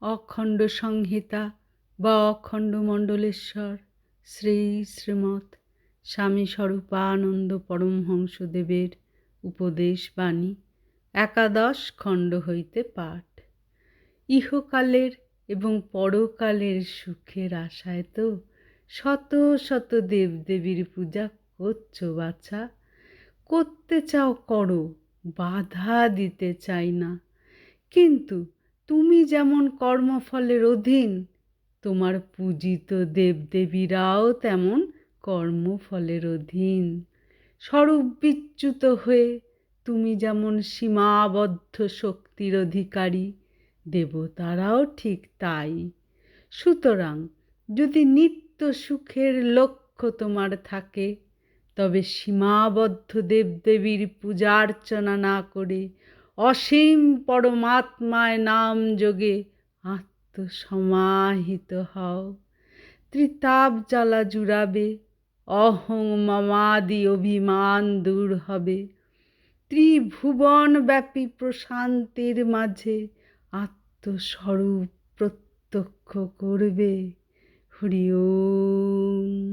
অখণ্ড সংহিতা বা অখণ্ড মণ্ডলেশ্বর, শ্রী শ্রীমৎ স্বামী স্বরূপানন্দ পরমহংসদেবের উপদেশ বাণী, একাদশ খণ্ড হইতে পাঠ। ইহকালের এবং পরকালের সুখের আশায় তো শত শত দেবদেবীর পূজা করছ বাছা। করতে চাও করো, বাধা দিতে চাই না। কিন্তু তুমি যেমন কর্মফলের অধীন, তোমার পূজিত দেবদেবীরাও তেমন কর্মফলের অধীন। স্বরূপ বিচ্যুত হয়ে তুমি যেমন সীমাবদ্ধ শক্তির অধিকারী, দেবতারাও ঠিক তাই। সুতরাং যদি নিত্য সুখের লক্ষ্য তোমার থাকে, তবে সীমাবদ্ধ দেবদেবীর পূজার্চনা না করে অসীম পরমাত্মায় নাম যোগে আত্মসমাহিত হও। ত্রিতাপ জ্বালা জুড়াবে, অহং মমাদি অভিমান দূর হবে। ত্রিভুবনব্যাপী প্রশান্তির মাঝে আত্মস্বরূপ প্রত্যক্ষ করবে। হরি ওম।